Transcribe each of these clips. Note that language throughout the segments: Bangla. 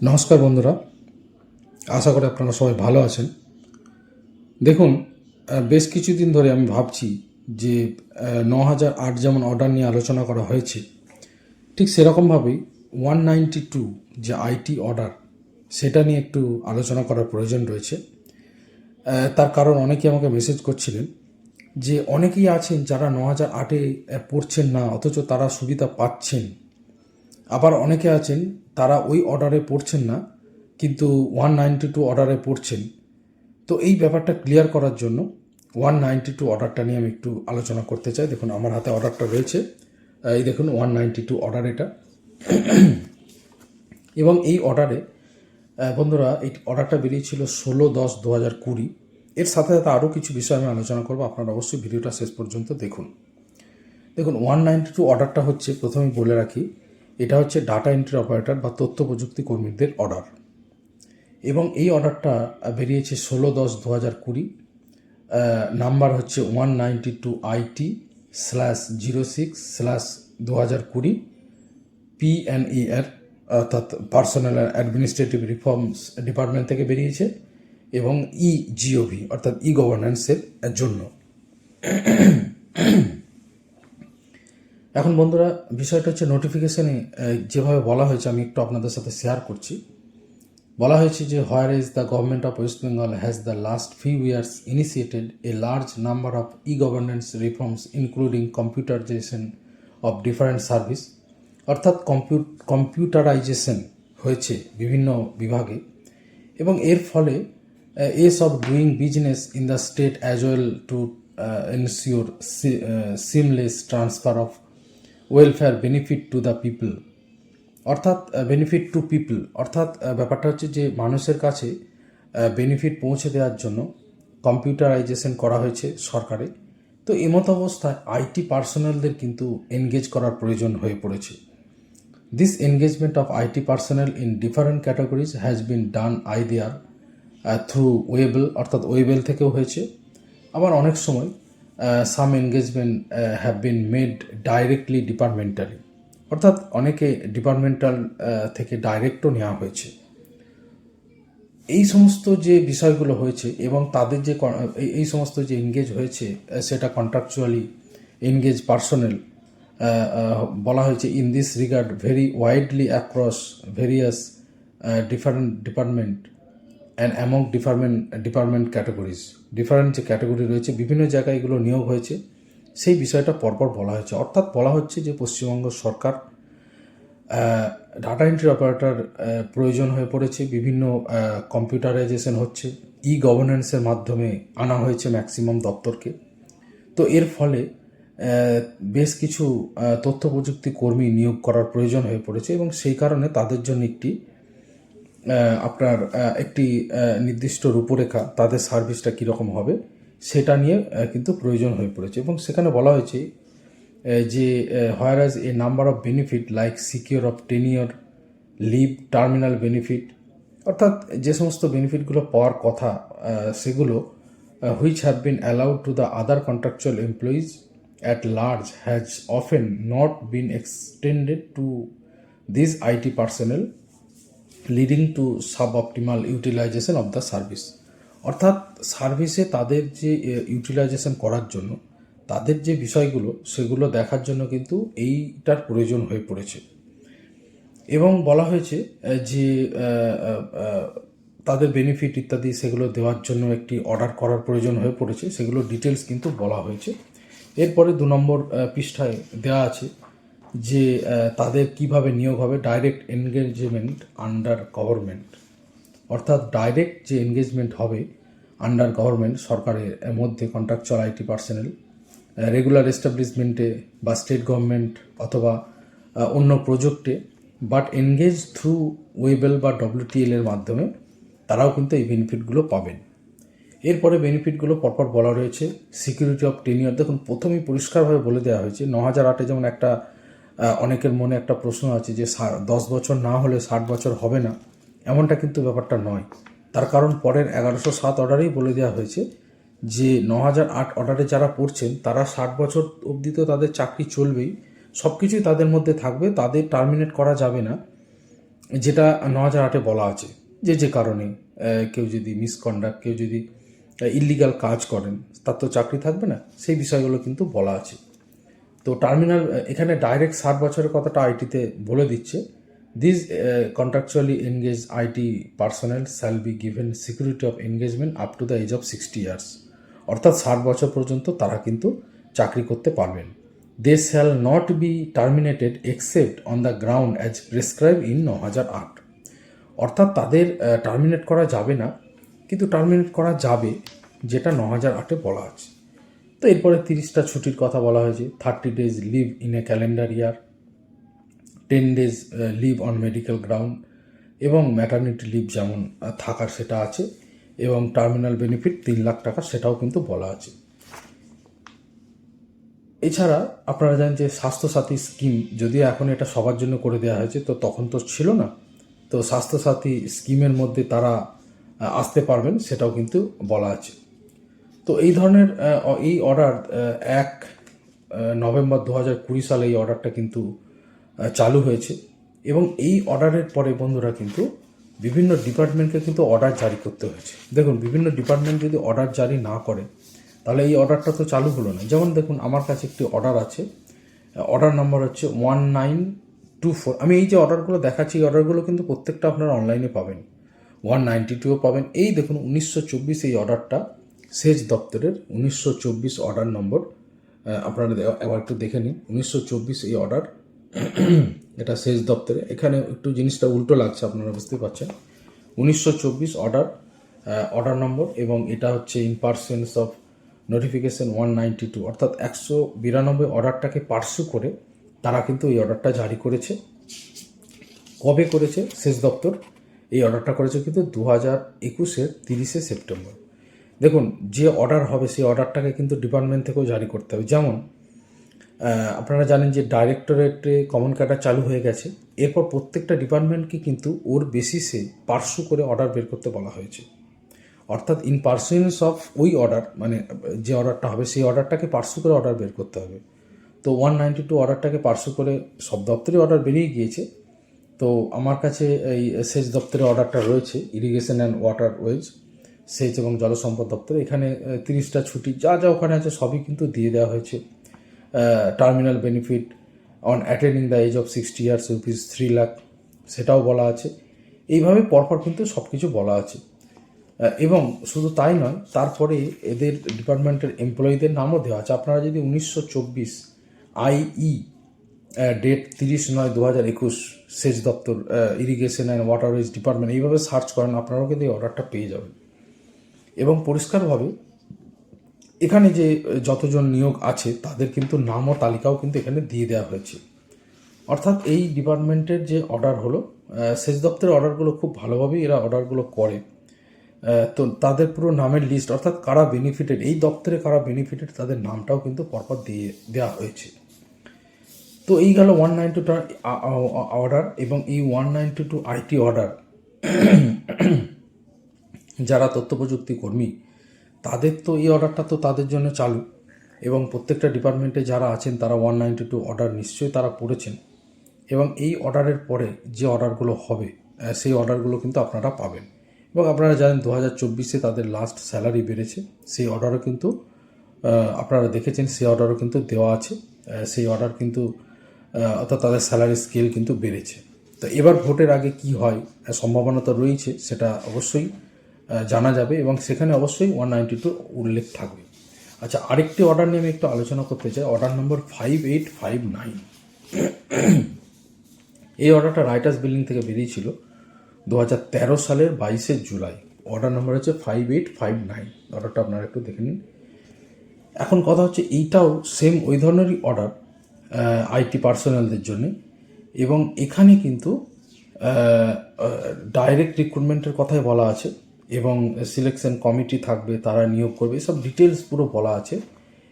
নমস্কার বন্ধুরা। আশা করি আপনারা সবাই ভালো আছেন। দেখুন বেশ কিছুদিন ধরে আমি ভাবছি যে ন হাজার আট যেমন অর্ডার নিয়ে আলোচনা করা হয়েছে, ঠিক সেরকমভাবেই ওয়ান নাইনটি টু যে আইটি অর্ডার সেটা নিয়ে একটু আলোচনা করার প্রয়োজন রয়েছে। তার কারণ অনেকেই আমাকে মেসেজ করছিলেন যে, অনেকেই আছেন যারা ন হাজার আটে পড়ছেন না, অথচ তারা সুবিধা পাচ্ছেন। আবার অনেকে আছেন তারা ওই অর্ডারে পড়ছেন না, কিন্তু ওয়ান নাইনটি টু অর্ডারে পড়ছেন। তো এই ব্যাপারটা ক্লিয়ার করার জন্য ওয়ান নাইনটি টু অর্ডারটা নিয়ে আমি একটু আলোচনা করতে চাই। দেখুন, আমার হাতে অর্ডারটা রয়েছে। এই দেখুন ওয়ান নাইনটি টু অর্ডার এটা। এবং এই অর্ডারে বন্ধুরা, এই অর্ডারটা বেরিয়েছিল ষোলো দশ দু হাজার কুড়ি। এর সাথে সাথে আরও কিছু বিষয় আমি আলোচনা করব। আপনারা অবশ্যই ভিডিওটা শেষ পর্যন্ত দেখুন। দেখুন ওয়ান নাইনটি টু অর্ডারটা হচ্ছে প্রথমে বলে রাখি এটা হচ্ছে ডাটা এন্ট্রি অপারেটর বা তথ্য প্রযুক্তি কর্মীদের অর্ডার এবং এই অর্ডারটা বেরিয়েছে ষোলো দশ দু হাজার কুড়ি নাম্বার হচ্ছে one ninety two IT slash zero six slash দু হাজার কুড়ি পিএনইআর অর্থাৎ পার্সোনাল অ্যাডমিনিস্ট্রেটিভ রিফর্মস ডিপার্টমেন্ট থেকে বেরিয়েছে, এবং ই জিওভি অর্থাৎ ই গভর্নেন্সের জন্য। এখন বন্ধুরা, বিষয়টা হচ্ছে নোটিফিকেশানে যেভাবে বলা হয়েছে, আমি একটু আপনাদের সাথে শেয়ার করছি। বলা হয়েছে যে where is the government of West Bengal has the last few years initiated a large number of e governance reforms including computerisation of different service অর্থাৎ কম্পিউ কম্পিউটারাইজেশন হয়েছে বিভিন্ন বিভাগে। এবং এর ফলে ease of doing business in the state as well to ensure seamless transfer of welfare benefit to the people অর্থাৎ বেনিফিট টু পিপল অর্থাৎ ব্যাপারটা হচ্ছে যে মানুষের কাছে বেনিফিট পৌঁছে দেওয়ার জন্য কম্পিউটারাইজেশন করা হয়েছে সরকারে। তো এমতো অবস্থায় আইটি পার্সোনালদের কিন্তু এনগেজ করার প্রয়োজন হয়ে পড়েছে। This engagement of IT personal in different categories has been done আইডিয়ার থ্রু ওয়েবেল অর্থাৎ ওয়েবেল থেকেও হয়েছে। আবার অনেক সময় some engagement have been made directly departmentally অর্থাৎ অনেকে ডিপার্টমেন্টাল থেকে ডাইরেক্টও নেওয়া হয়েছে। এই সমস্ত যে বিষয়গুলো হয়েছে এবং তাদের যে এই- এই সমস্ত যে এনগেজ হয়েছে সেটা কন্ট্রাকচুয়ালি এনগেজ পার্সোনাল বলা হয়েছে in this regard very widely across various different department and among department department categories different যে ক্যাটাগরি রয়েছে, বিভিন্ন জায়গায় এগুলো নিয়োগ হয়েছে। সেই বিষয়টা পরপর বলা হয়েছে। অর্থাৎ বলা হচ্ছে যে পশ্চিমবঙ্গ সরকার ডাটা এন্ট্রি অপারেটর প্রয়োজন হয়ে পড়েছে। বিভিন্ন কম্পিউটারাইজেশন হচ্ছে। ই গভর্নেন্সের মাধ্যমে আনা হয়েছে ম্যাক্সিমাম দপ্তরকে। তো এর ফলে বেশ কিছু তথ্য প্রযুক্তি কর্মী নিয়োগ করার প্রয়োজন হয়ে পড়েছে এবং সেই কারণে তাদের জন্য একটি আপনার একটি নির্দিষ্ট রূপরেখা তাদের সার্ভিসটা কীরকম হবে, সেটা নিয়ে কিন্তু প্রয়োজন হয়ে পড়েছে। এবং সেখানে বলা হয়েছে যে whereas a number of benefit like secure of tenure leave terminal benefit অর্থাৎ যে সমস্ত বেনিফিটগুলো পাওয়ার কথা সেগুলো which have been allowed to the other contractual employees at large has often not been extended to this IT personnel leading to sub optimal utilisation of the service অর্থাৎ সার্ভিসে তাদের যে ইউটিলাইজেশন করার জন্য, তাদের যে বিষয়গুলো, সেগুলো দেখার জন্য কিন্তু এইটার প্রয়োজন হয়ে পড়েছে। এবং বলা হয়েছে যে তাদের বেনিফিট ইত্যাদি সেগুলো দেওয়ার জন্য একটি অর্ডার করার প্রয়োজন হয়ে পড়েছে, সেগুলো ডিটেলস কিন্তু বলা হয়েছে। এরপরে দু নম্বর পৃষ্ঠায় দেওয়া আছে যে তাদের কীভাবে নিয়োগ হবে ডাইরেক্ট এনগেজমেন্ট আন্ডার গভর্নমেন্ট অর্থাৎ ডাইরেক্ট যে এনগেজমেন্ট হবে আন্ডার গভর্নমেন্ট সরকারের মধ্যে কন্ট্রাকচুয়াল আইটি পার্সোনাল রেগুলার এস্টাবলিশমেন্টে বা স্টেট গভর্নমেন্ট অথবা অন্য প্রজেক্টে বাট এনগেজ থ্রু ওয়েবেল বা ডব্লিউটিএল এর মাধ্যমে তারাও কিন্তু এই বেনিফিটগুলো পাবেন। এরপরে বেনিফিটগুলো পরপর বলা রয়েছে। সিকিউরিটি অফ টেনিয়র দেখুন, প্রথমেই পরিষ্কারভাবে বলে দেওয়া হয়েছে ন হাজার আটে যেমন একটা অনেকের মনে একটা প্রশ্ন আছে যে দশ বছর না হলে ষাট বছর হবে না। এমনটা কিন্তু ব্যাপারটা নয়। তার কারণ পরের এগারোশো সাত অর্ডারেই বলে দেওয়া হয়েছে যে ন হাজার আট অর্ডারে যারা পড়ছেন, তারা ষাট বছর অবধি তো তাদের চাকরি চলবেই। সব কিছুই তাদের মধ্যে থাকবে, তাদের টার্মিনেট করা যাবে না। যেটা ন হাজার আটে বলা আছে। যে যে কারণে কেউ যদি মিসকন্ডাক্ট কেউ যদি ইলিগাল কাজ করেন, তার তো চাকরি থাকবে না। সেই বিষয়গুলো কিন্তু বলা আছে। তো টার্মিনাল এখানে ডাইরেক্ট ষাট বছরের কথাটা আইটিতে বলে দিচ্ছে। This contractually engage IT personal shall be given security of engagement up to the age of sixty years অর্থাৎ ষাট বছর পর্যন্ত তারা কিন্তু চাকরি করতে পারবেন। They shall not be terminated except on the ground as prescribe in ন হাজার আট। অর্থাৎ তাদের টার্মিনেট করা যাবে না, কিন্তু টার্মিনেট করা যাবে, যেটা ন হাজার আটে বলা আছে। তো এরপরে তিরিশটা ছুটির কথা বলা হয়েছে। Thirty days leave in a calendar year ten days leave on medical ground এবং ম্যাটার্নিটি লিভ যেমন থাকার সেটা আছে এবং টার্মিনাল বেনিফিট তিন লাখ টাকা সেটাও কিন্তু বলা আছে। এছাড়া আপনারা জানেন যে স্বাস্থ্যসাথী স্কিম যদিও এখন এটা সবার জন্য করে দেওয়া হয়েছে, তো তখন তো ছিল না। তো স্বাস্থ্যসাথী স্কিমের মধ্যে তারা আসতে পারবেন সেটাও কিন্তু বলা আছে। তো এই ধরনের এই অর্ডার এক নভেম্বর দু হাজার কুড়ি সালে এই অর্ডারটা কিন্তু চালু হয়েছে। এবং এই অর্ডারের পরে বন্ধুরা কিন্তু বিভিন্ন ডিপার্টমেন্টকে কিন্তু অর্ডার জারি করতে হয়েছে। দেখুন, বিভিন্ন ডিপার্টমেন্ট যদি অর্ডার জারি না করে, তাহলে এই অর্ডারটা তো চালু হলো না। যেমন দেখুন, আমার কাছে একটি অর্ডার আছে। অর্ডার নাম্বার হচ্ছে ওয়ান নাইন টু ফোর আমি এই যে অর্ডারগুলো দেখাচ্ছি, এই অর্ডারগুলো কিন্তু প্রত্যেকটা আপনারা অনলাইনে পাবেন। ওয়ান নাইনটি টুও পাবেন। এই দেখুন, উনিশশো চব্বিশ এই অর্ডারটা সেচ দপ্তরের উনিশশো চব্বিশ অর্ডার নম্বর আপনারা একবার একটু দেখে নিন। উনিশশো চব্বিশ এই অর্ডার এটা সেচ দপ্তরে। এখানে একটু জিনিসটা উল্টো লাগছে, আপনারা বুঝতে পারছেন। উনিশশো চব্বিশ অর্ডার অর্ডার নম্বর এবং এটা হচ্ছে in pursuance of notification one ninety two অর্থাৎ একশো বিরানব্বই অর্ডারটাকে পার্সু করে তারা কিন্তু এই অর্ডারটা জারি করেছে। কবে করেছে? সেচ দপ্তর এই অর্ডারটা করেছে কিন্তু দু হাজার একুশের তিরিশে সেপ্টেম্বর। দেখুন, যে অর্ডার হবে সেই অর্ডারটাকে কিন্তু ডিপার্টমেন্ট থেকেও জারি করতে হবে। যেমন আপনারা জানেন যে ডাইরেক্টরেটে কমন ক্যাডার চালু হয়ে গেছে। এরপর প্রত্যেকটা ডিপার্টমেন্টকে কিন্তু ওর বেসিসে পার্সু করে অর্ডার বের করতে বলা হয়েছে। অর্থাৎ ইন পার্সুয়েন্স অফ ওই অর্ডার মানে যে অর্ডারটা হবে, সেই অর্ডারটাকে পার্সু করে অর্ডার বের করতে হবে। তো ওয়ান নাইনটি টু অর্ডারটাকে পার্সু করে সব দপ্তরে অর্ডার বেরিয়ে গিয়েছে। তো আমার কাছে এই সেচ দপ্তরের অর্ডারটা রয়েছে ইরিগেশন অ্যান্ড ওয়াটার ওয়েজ সেচ এবং জলসম্পদ দপ্তর। এখানে তিরিশটা ছুটি, যা যা ওখানে আছে সবই কিন্তু দিয়ে দেওয়া হয়েছে। Terminal benefit on attending the age of sixty years rupees three lakh সেটাও বলা আছে। এইভাবে পরপর কিন্তু সব কিছু বলা আছে। এবং শুধু তাই নয়, তারপরে এদের ডিপার্টমেন্টের এমপ্লয়ীদের নামও দেওয়া আছে। আপনারা যদি উনিশশো চব্বিশ আইই ডেট তিরিশ নয় দু হাজার একুশ সেচ দপ্তর irrigation and water waterways department এইভাবে সার্চ করেন, আপনারাও কিন্তু এই অর্ডারটা পেয়ে যাবেন। এবং পরিষ্কারভাবে এখানে যে যতজন নিয়োগ আছে, তাদের কিন্তু নাম ও তালিকাও কিন্তু এখানে দিয়ে দেওয়া হয়েছে। অর্থাৎ এই ডিপার্টমেন্টের যে অর্ডার হলো সেচ দপ্তরের অর্ডারগুলো খুব ভালোভাবেই এরা অর্ডারগুলো করে। তো তাদের পুরো নামের লিস্ট, অর্থাৎ কারা বেনিফিটেড, এই দপ্তরে কারা বেনিফিটেড, তাদের নামটাও কিন্তু পরপর দিয়ে দেওয়া হয়েছে। তো এই গেল ওয়ান নাইন টু অর্ডার এবং এই one nine two two IT order. যারা তথ্য প্রযুক্তি কর্মী, তাদের তো এই অর্ডারটা তো তাদের জন্য চালু। এবং প্রত্যেকটা ডিপার্টমেন্টে যারা আছেন, তারা ওয়ান নাইনটি টু অর্ডার নিশ্চয়ই তারা পড়েছেন। এবং এই অর্ডারের পরে যে অর্ডারগুলো হবে সেই অর্ডারগুলো কিন্তু আপনারা পাবেন। এবং আপনারা জানেন, দু হাজার চব্বিশে তাদের লাস্ট স্যালারি বেড়েছে। সেই অর্ডারও কিন্তু আপনারা দেখেছেন, সেই অর্ডারও কিন্তু দেওয়া আছে। সেই অর্ডার কিন্তু অর্থাৎ তাদের স্যালারি স্কেল কিন্তু বেড়েছে। তো এবার ভোটের আগে কি হয় সম্ভাবনা তো রয়েছে, সেটা অবশ্যই জানা যাবে এবং সেখানে অবশ্যই ওয়ান নাইনটি টু উল্লেখ থাকবে। আচ্ছা আরেকটি অর্ডার নিয়ে আমি একটু আলোচনা করতে চাই। Order number five eight five nine এই অর্ডারটা রাইটার্স বিল্ডিং থেকে বেরিয়েছিল দু হাজার তেরো সালের বাইশে জুলাই। অর্ডার নম্বর হচ্ছে ফাইভ এইট ফাইভ নাইন অর্ডারটা আপনারা একটু দেখে নিন। এখন কথা হচ্ছে এইটাও সেম ওই ধরনেরই অর্ডার আইটি পার্সোনালদের জন্য। এবং এখানে কিন্তু ডাইরেক্ট রিক্রুটমেন্টের কথাই বলা আছে। এবং সিলেকশন কমিটি থাকবে, তারা নিয়োগ করবে, এসব ডিটেলস পুরো বলা আছে।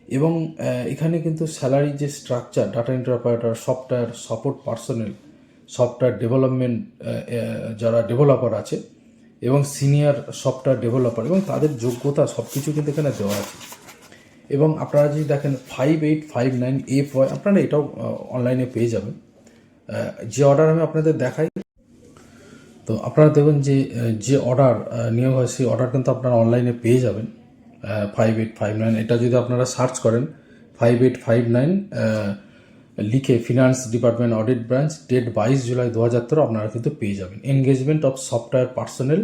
এবং এখানে কিন্তু স্যালারি যে structure data entry operator software support personnel software development যারা ডেভেলপার আছে, এবং সিনিয়র সফটওয়্যার ডেভেলপার এবং তাদের যোগ্যতা সব কিছু কিন্তু এখানে দেওয়া আছে। এবং আপনারা যদি দেখেন five eight five nine F Y আপনারা এটাও অনলাইনে পেয়ে যাবেন। যে অর্ডার আমি আপনাদের দেখাই তো আপনারা দেখুন যে যে অর্ডার নিয়োগ হয়, সেই অর্ডার কিন্তু আপনারা অনলাইনে পেয়ে যাবেন। ফাইভ এইট ফাইভ নাইন এটা যদি আপনারা সার্চ করেন ফাইভ এইট ফাইভ নাইন লিখে finance department audit branch date বাইশ জুলাই দু হাজার তেরো, আপনারা কিন্তু পেয়ে যাবেন। Engagement of software personnel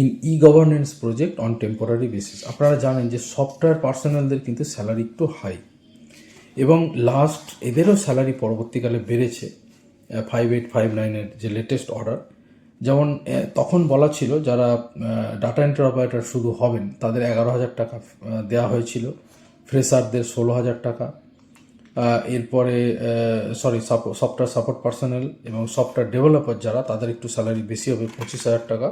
in e governance project on temporary basis আপনারা জানেন যে সফটওয়্যার পার্সোনালদের কিন্তু স্যালারি একটু হাই এবং লাস্ট এদেরও স্যালারি পরবর্তীকালে বেড়েছে ফাইভ এইট ফাইভ নাইনের যে লেটেস্ট অর্ডার যেমন তখন বলা ছিল যারা ডাটা এন্ট্রি অপারেটর শুধু হবেন, তাদের এগারো হাজার টাকা দেওয়া হয়েছিল। ফ্রেশারদের ষোলো হাজার টাকা। এরপরে সরি সফটওয়্যার সাপোর্ট পার্সোনাল এবং সফটওয়্যার ডেভেলপার যারা, তাদের একটু স্যালারি বেশি হবে, পঁচিশ হাজার টাকা।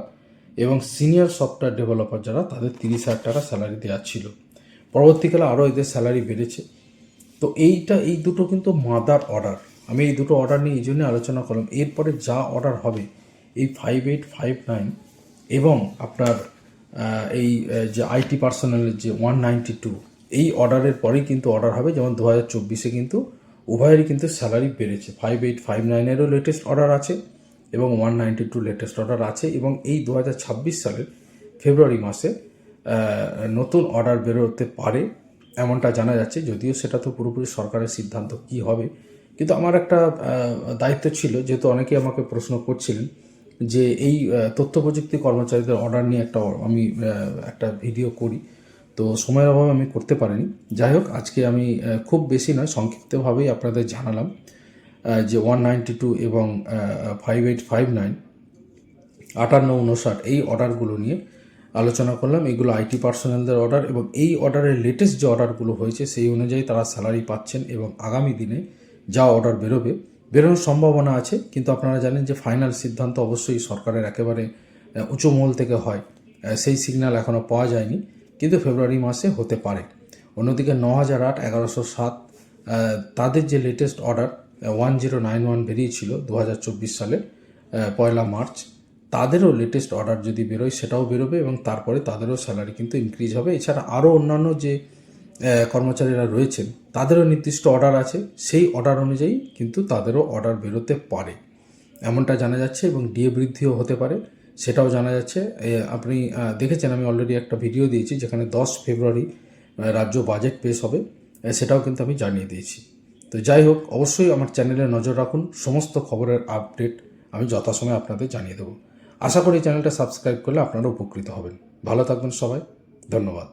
এবং সিনিয়র সফটওয়্যার ডেভেলপার যারা, তাদের তিরিশ হাজার টাকা স্যালারি দেওয়া ছিল। পরবর্তীকালে আরও এদের স্যালারি বেড়েছে। তো এইটা, এই দুটো কিন্তু মাদার অর্ডার আমি এই দুটো অর্ডার নিয়ে এই জন্য আলোচনা করলাম। এরপরে যা অর্ডার হবে এই ফাইভ এইট ফাইভ নাইন এবং আপনার এই যে আইটি পার্সোনালের যে ওয়ান নাইনটি টু এই অর্ডারের পরেই কিন্তু অর্ডার হবে। যেমন দু হাজার চব্বিশে কিন্তু উভয়েরই কিন্তু স্যালারি বেড়েছে। ফাইভ এইট ফাইভ নাইনেরও লেটেস্ট অর্ডার আছে এবং one ninety two latest order আছে এবং এই দু হাজার ছাব্বিশ সালের ফেব্রুয়ারি মাসে নতুন অর্ডার বেরোতে পারে এমনটা জানা যাচ্ছে। যদিও সেটা তো পুরোপুরি সরকারের সিদ্ধান্ত কি হবে। কিন্তু আমার একটা দায়িত্ব ছিল, যেহেতু অনেকেই আমাকে প্রশ্ন করছিলেন যে এই তথ্য প্রযুক্তি কর্মচারীদের অর্ডার নিয়ে একটা আমি একটা ভিডিও করি। তো সময়ের অভাবে আমি করতে পারিনি। যাই হোক, আজকে আমি খুব বেশি নয়, সংক্ষিপ্তভাবেই আপনাদের জানালাম যে ওয়ান নাইনটি টু এবং ফাইভ এইট ফাইভ নাইন আটান্ন উনষাট, এই অর্ডারগুলো নিয়ে আলোচনা করলাম। এগুলো আইটি পার্সোনালদের অর্ডার এবং এই অর্ডারের লেটেস্ট যে অর্ডারগুলো হয়েছে, সেই অনুযায়ী তারা স্যালারি পাচ্ছেন এবং আগামী দিনে যা অর্ডার বেরোবে বেরোনোর সম্ভাবনা আছে, কিন্তু আপনারা জানেন যে ফাইনাল সিদ্ধান্ত অবশ্যই সরকারের একেবারে উঁচু মহল থেকে হয়। সেই সিগন্যাল এখনও পাওয়া যায়নি, কিন্তু ফেব্রুয়ারি মাসে হতে পারে। অন্যদিকে ন হাজার আট, এগারোশো সাত তাদের যে latest order one zero nine one বেরিয়েছিল দু হাজার চব্বিশ সালে পয়লা মার্চ, তাদেরও লেটেস্ট অর্ডার যদি বেরোয় সেটাও বেরোবে এবং তারপরে তাদেরও স্যালারি কিন্তু ইনক্রিজ হবে। এছাড়া আরও অন্যান্য যে কর্মচারীরা রয়েছেন, তাদেরও নির্দিষ্ট অর্ডার আছে। সেই অর্ডার অনুযায়ী কিন্তু তাদেরও অর্ডার বেরোতে পারে। এমনটা জানা যাচ্ছে এবং ডিএ বৃদ্ধিও হতে পারে। সেটাও জানা যাচ্ছে। আপনি দেখেছেন আমি অলরেডি একটা ভিডিও দিয়েছি যেখানে দশ ফেব্রুয়ারি রাজ্য বাজেট পেশ হবে। সেটাও কিন্তু আমি জানিয়ে দিয়েছি। তো যাই হোক, অবশ্যই আমার চ্যানেলে নজর রাখুন। সমস্ত খবরের আপডেট আমি যথাসময়ে আপনাদের জানিয়ে দেবো। আশা করি চ্যানেলটা সাবস্ক্রাইব করলে আপনারা উপকৃত হবেন। ভালো থাকবেন সবাই। ধন্যবাদ।